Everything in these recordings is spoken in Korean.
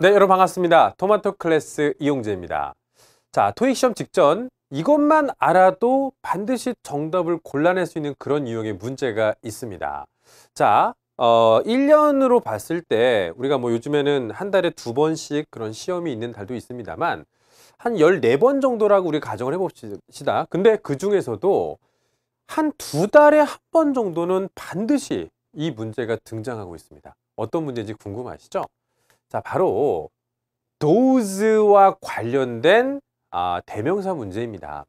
네, 여러분 반갑습니다. 토마토 클래스 이용재입니다. 자, 토익 시험 직전 이것만 알아도 반드시 정답을 골라낼 수 있는 그런 유형의 문제가 있습니다. 자, 어, 1년으로 봤을 때 우리가 뭐 요즘에는 한 달에 두 번씩 그런 시험이 있는 달도 있습니다만 한 14번 정도라고 우리 가정을 해봅시다. 근데 그 중에서도 한 두 달에 한 번 정도는 반드시 이 문제가 등장하고 있습니다. 어떤 문제인지 궁금하시죠? 자, 바로 those와 관련된 아, 대명사 문제입니다.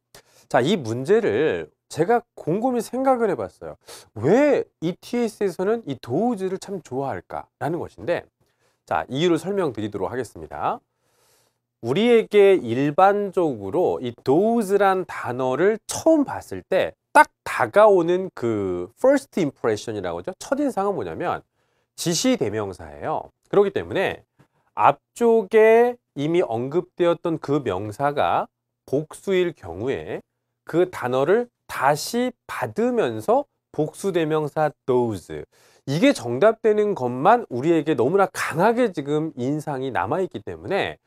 자, 이 문제를 제가 곰곰이 생각을 해봤어요. 왜 ETS에서는 이 those를 참 좋아할까라는 것인데, 자, 이유를 설명드리도록 하겠습니다. 우리에게 일반적으로 이 those란 단어를 처음 봤을 때 딱 다가오는 그 first impression이라고 하죠. 첫인상은 뭐냐면 지시 대명사예요. 그렇기 때문에 앞쪽에 이미 언급되었던 그 명사가 복수일 경우에 그 단어를 다시 받으면서 복수대명사 those 이게 정답되는 것만 우리에게 너무나 강하게 지금 인상이 남아있기 때문에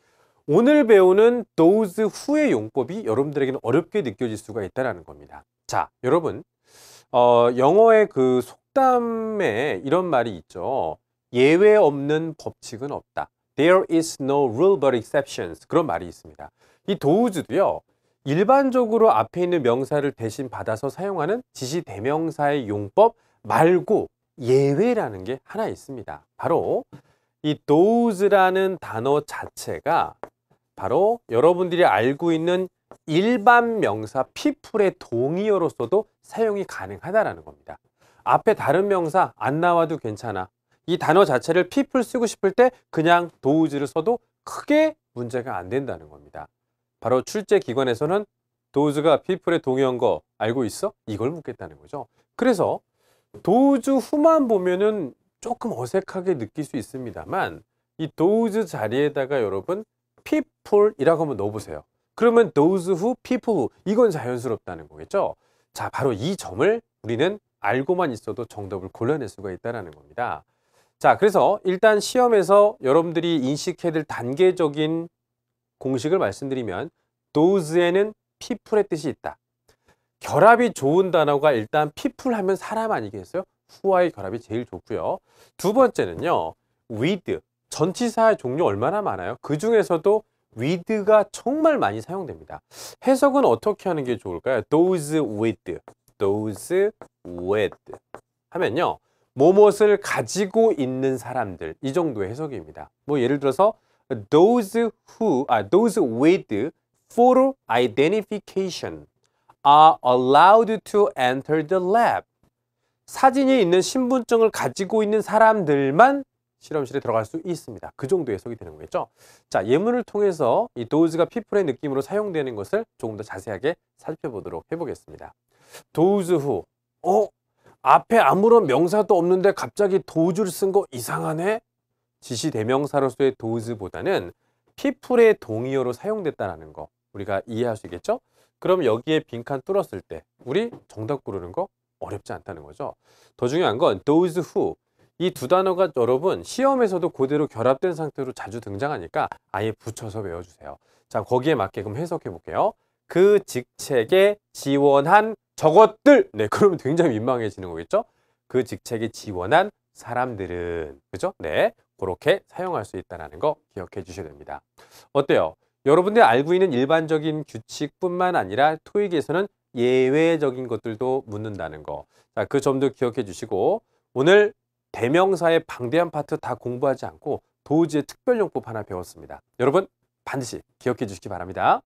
오늘 배우는 those 후의 용법이 여러분들에게는 어렵게 느껴질 수가 있다는 겁니다. 자, 여러분 어, 영어의 그 속 담에 이런 말이 있죠. 예외 없는 법칙은 없다. There is no rule but exceptions. 그런 말이 있습니다. 이 도우즈도요. 일반적으로 앞에 있는 명사를 대신 받아서 사용하는 지시 대명사의 용법 말고 예외라는 게 하나 있습니다. 바로 이 those라는 단어 자체가 바로 여러분들이 알고 있는 일반 명사 people의 동의어로서도 사용이 가능하다라는 겁니다. 앞에 다른 명사 안 나와도 괜찮아. 이 단어 자체를 people 쓰고 싶을 때 그냥 도우즈를 써도 크게 문제가 안 된다는 겁니다. 바로 출제 기관에서는 도우즈가 people의 동의한 거 알고 있어? 이걸 묻겠다는 거죠. 그래서 도우즈 후만 보면은 조금 어색하게 느낄 수 있습니다만 이 도우즈 자리에다가 여러분 people이라고 한번 넣어보세요. 그러면 those who, people who 이건 자연스럽다는 거겠죠. 자, 바로 이 점을 우리는 알고만 있어도 정답을 골라낼 수가 있다는 겁니다. 자, 그래서 일단 시험에서 여러분들이 인식해야 될 단계적인 공식을 말씀드리면 those에는 people의 뜻이 있다. 결합이 좋은 단어가 일단 people 하면 사람 아니겠어요? who와의 결합이 제일 좋고요. 두 번째는요. with, 전치사의 종류 얼마나 많아요? 그 중에서도 with가 정말 많이 사용됩니다. 해석은 어떻게 하는 게 좋을까요? those with, those with 하면요. 뭐뭇을 가지고 있는 사람들 이 정도의 해석입니다. 뭐 예를 들어서 those who, 아, those with photo identification are allowed to enter the lab. 사진이 있는 신분증을 가지고 있는 사람들만 실험실에 들어갈 수 있습니다. 그 정도 해석이 되는 거겠죠. 자, 예문을 통해서 이 those가 people의 느낌으로 사용되는 것을 조금 더 자세하게 살펴보도록 해보겠습니다. who, 어? 앞에 아무런 명사도 없는데 갑자기 does를 쓴 거 이상하네? 지시 대명사로서의 does보다는 people의 동의어로 사용됐다는 거 우리가 이해할 수 있겠죠? 그럼 여기에 빈칸 뚫었을 때 우리 정답 고르는 거 어렵지 않다는 거죠. 더 중요한 건 those who 이 두 단어가 여러분 시험에서도 그대로 결합된 상태로 자주 등장하니까 아예 붙여서 외워주세요. 자 거기에 맞게끔 해석해 볼게요. 그 직책에 지원한 저것들 네 그러면 굉장히 민망해지는 거겠죠. 그 직책에 지원한 사람들은 그죠? 네 그렇게 사용할 수 있다는 거 기억해 주셔야 됩니다. 어때요? 여러분들이 알고 있는 일반적인 규칙뿐만 아니라 토익에서는 예외적인 것들도 묻는다는 거. 자, 그 점도 기억해 주시고 오늘 대명사의 방대한 파트 다 공부하지 않고 도우지의 특별용법 하나 배웠습니다. 여러분 반드시 기억해 주시기 바랍니다.